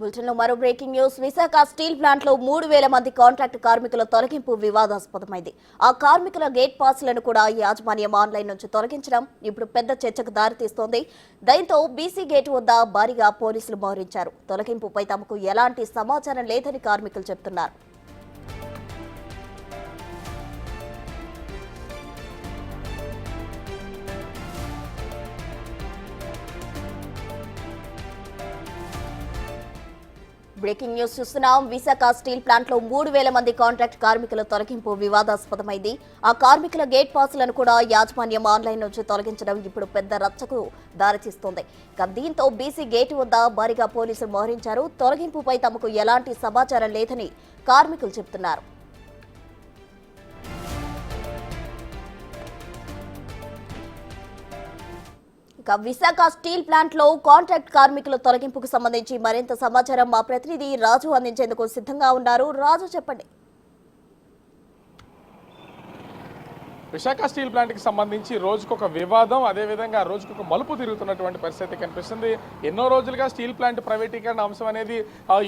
బులెటిన్లో మరో breaking news. Visakha steel ప్లాంట్లో మూడు వేల మంది కాంట్రాక్ట్ కార్మికుల తొలగింపు వివాదాస్పదమైంది. ఆ కార్మికుల గేట్ పాస్లను కూడా యాజమాన్యం ఆన్లైన్ నుంచి తొలగించడం ఇప్పుడు పెద్ద చర్చకు దారితీస్తోంది. దీంతో బీసీ గేట్ వద్ద భారీగా పోలీసులు మోహరించారు. తొలగింపుపై తమకు ఎలాంటి సమాచారం లేదని కార్మికులు చెబుతున్నారు బ్రేకింగ్ న్యూస్ చూస్తున్నాం. విశాఖ స్టీల్ ప్లాంట్లో మూడు వేల మంది కాంట్రాక్ట్ కార్మికుల తొలగింపు వివాదాస్పదమైంది. ఆ కార్మికుల గేట్ పాసులను కూడా యాజమాన్యం ఆన్లైన్ నుంచి తొలగించడం ఇప్పుడు పెద్ద రచ్చకు దారితీస్తోంది దీంతో బీసీ గేట్ వద్ద భారీగా పోలీసులు మోహరించారు. తొలగింపుపై తమకు ఎలాంటి సమాచారం లేదని కార్మికులు చెబుతున్నారు. విశాఖ స్టీల్ ప్లాంట్లో కాంట్రాక్ట్ కార్మికుల తొలగింపుకు సంబంధించి మరింత సమాచారం మా ప్రతినిధి రాజు అందించేందుకు సిద్ధంగా ఉన్నారు. రాజు చెప్పండి. విశాఖ స్టీల్ ప్లాంట్కి సంబంధించి రోజుకొక వివాదం అదేవిధంగా రోజుకు మలుపు తిరుగుతున్నటువంటి పరిస్థితి కనిపిస్తుంది. ఎన్నో రోజులుగా స్టీల్ ప్లాంట్ ప్రైవేటీకరణ అంశం అనేది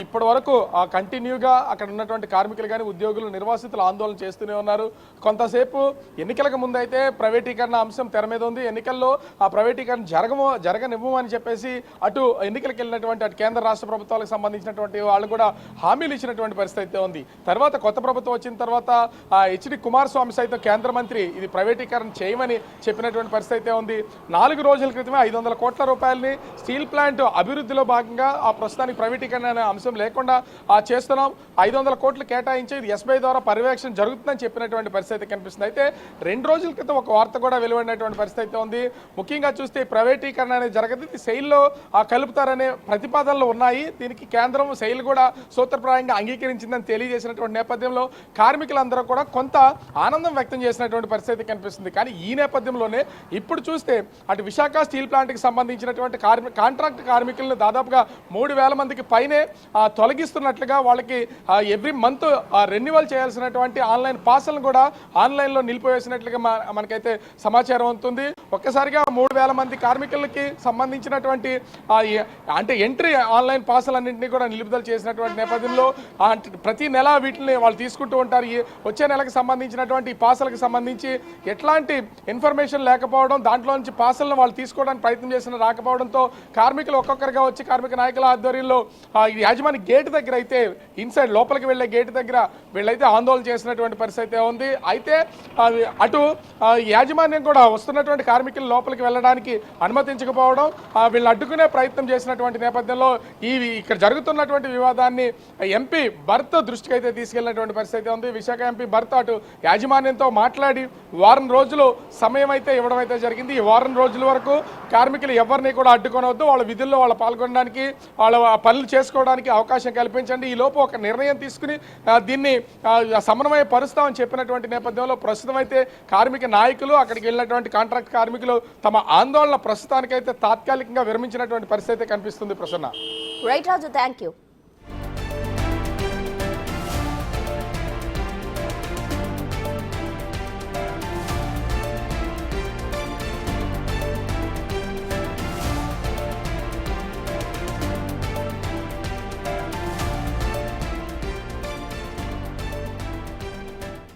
ఇప్పటి వరకు కంటిన్యూగా అక్కడ ఉన్నటువంటి కార్మికులు కానీ ఉద్యోగులు నిర్వాసితులు ఆందోళన చేస్తూనే ఉన్నారు. కొంతసేపు ఎన్నికలకు ముందు అయితే ప్రైవేటీకరణ అంశం తెర మీద ఉంది. ఎన్నికల్లో ఆ ప్రైవేటీకరణ జరగము జరగనివ్వము అని చెప్పేసి అటు ఎన్నికలకు వెళ్ళినటువంటి అటు కేంద్ర రాష్ట్ర ప్రభుత్వాలకు సంబంధించినటువంటి వాళ్ళు కూడా హామీలు ఇచ్చినటువంటి పరిస్థితి అయితే ఉంది. తర్వాత కొత్త ప్రభుత్వం వచ్చిన తర్వాత హెచ్డి కుమారస్వామి సైతం కేంద్ర మంత్రి ఇది ప్రైవేటీకరణ చేయమని చెప్పినటువంటి పరిస్థితి అయితే ఉంది. నాలుగు రోజుల క్రితమే ఐదు వందల కోట్ల రూపాయలని స్టీల్ ప్లాంట్ అభివృద్ధిలో భాగంగా ఆ ప్రస్తుతానికి ప్రైవేటీకరణ అనే అంశం లేకుండా ఆ చేస్తున్నాం. ఐదు వందల కోట్లు కేటాయించి ఇది ఎస్బీఐ ద్వారా పర్యవేక్షణ జరుగుతుందని చెప్పినటువంటి పరిస్థితి కనిపిస్తుంది. అయితే రెండు రోజుల క్రితం ఒక వార్త కూడా వెలువడినటువంటి పరిస్థితి అయితే ఉంది. ముఖ్యంగా చూస్తే ప్రైవేటీకరణ అనేది జరగదు. ఇది సెయిల్లో ఆ కలుపుతారనే ప్రతిపాదనలు ఉన్నాయి. దీనికి కేంద్రం శైలి కూడా సూత్రప్రాయంగా అంగీకరించిందని తెలియజేసినటువంటి నేపథ్యంలో కార్మికులందరూ కూడా కొంత ఆనందం వ్యక్తం చేసినటువంటి పరిస్థితి కనిపిస్తుంది. కానీ ఈ నేపథ్యంలోనే ఇప్పుడు చూస్తే అటు విశాఖ స్టీల్ ప్లాంట్కి సంబంధించినటువంటి కార్మి కాంట్రాక్ట్ కార్మికులను దాదాపుగా మూడు వేల మందికి పైనే తొలగిస్తున్నట్లుగా వాళ్ళకి ఎవ్రీ మంత్ రెన్యువల్ చేయాల్సినటువంటి ఆన్లైన్ పాసలను కూడా ఆన్లైన్లో నిలిపివేసినట్లుగా మనకైతే సమాచారం అవుతుంది ఒక్కసారిగా మూడు వేల మంది కార్మికులకి సంబంధించినటువంటి అంటే ఎంట్రీ ఆన్లైన్ పాసులన్నింటినీ కూడా నిలుపుదల చేసినటువంటి నేపథ్యంలో ప్రతి నెల వీటిని వాళ్ళు తీసుకుంటూ ఉంటారు. ఈ వచ్చే నెలకు సంబంధించినటువంటి పాసలకు సంబంధించి ఎట్లాంటి ఇన్ఫర్మేషన్ లేకపోవడం దాంట్లో నుంచి పాసలను వాళ్ళు తీసుకోవడానికి ప్రయత్నం చేసిన రాకపోవడంతో కార్మికులు ఒక్కొక్కరిగా వచ్చి కార్మిక నాయకుల ఆధ్వర్యంలో ఈ యాజమాని గేట్ దగ్గర అయితే ఇన్సైడ్ లోపలికి వెళ్ళే గేట్ దగ్గర వీళ్ళైతే ఆందోళన చేసినటువంటి పరిస్థితి ఉంది. అయితే అటు యాజమాన్యం కూడా వస్తున్నటువంటి కార్మికులు లోపలికి వెళ్ళడానికి అనుమతించకపోవడం వీళ్ళు వీళ్ళని అడ్డుకునే ప్రయత్నం చేసినటువంటి నేపథ్యంలో ఈ ఇక్కడ జరుగుతున్నటువంటి వివాదాన్ని ఎంపీ భర్త దృష్టికి అయితే తీసుకెళ్ళినటువంటి పరిస్థితి అయితే ఉంది. విశాఖ ఎంపీ భర్త అటు యాజమాన్యంతో మాట్లాడి వారం రోజులు సమయం అయితే ఇవ్వడం అయితే జరిగింది. ఈ వారం రోజుల వరకు కార్మికులు ఎవరిని కూడా అడ్డుకోనవద్దు. వాళ్ళ విధుల్లో వాళ్ళు పాల్గొనడానికి వాళ్ళ పనులు చేసుకోవడానికి అవకాశం కల్పించండి. ఈ లోపు ఒక నిర్ణయం తీసుకుని దీన్ని సమన్వయ పరుస్తామని చెప్పినటువంటి నేపథ్యంలో ప్రస్తుతం అయితే కార్మిక నాయకులు అక్కడికి వెళ్ళినటువంటి కాంట్రాక్ట్ కార్మికులు తమ ఆందోళన ప్రస్తుతానికైతే తాత్కాలికంగా విరమించినటువంటి పరిస్థితి కనిపిస్తుంది Prasanna. Right Raju thank you